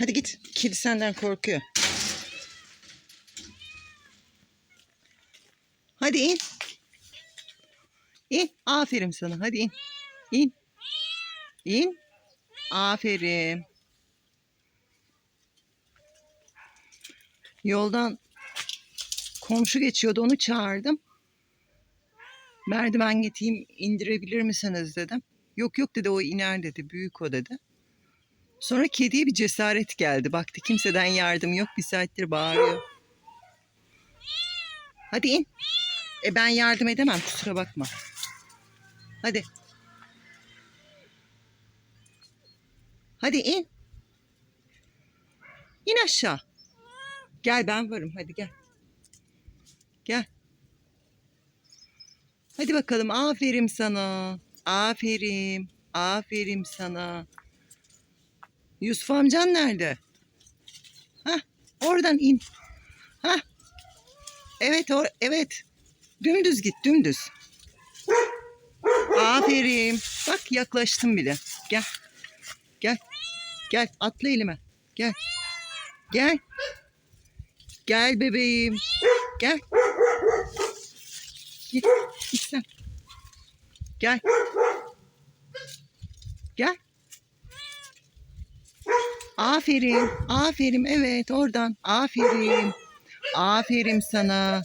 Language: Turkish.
Hadi git. Kedi senden korkuyor. Hadi in. İn. Aferin sana. Hadi in. İn. İn. Aferin. Yoldan komşu geçiyordu onu çağırdım. Merdiven getireyim indirebilir misiniz dedim. Yok yok dedi o iner dedi büyük o dedi. Sonra kediye bir cesaret geldi. Baktı kimseden yardım yok bir saattir bağırıyor. Hadi in. E ben yardım edemem kusura bakma. Hadi. Hadi in. İn aşağı. Gel ben varım hadi gel. Gel. Hadi bakalım aferin sana. Aferin. Aferin sana. Yusuf amcan nerede? Hah, oradan in. Hah. Evet, or evet. Dümdüz git, dümdüz. Aferin. Bak yaklaştım bile. Gel. Gel. Gel, atla elime. Gel. Gel. Gel bebeğim. Gel. Git, git sen. Gel. Gel. Aferin. Aferin. Evet oradan. Aferin. Aferin sana.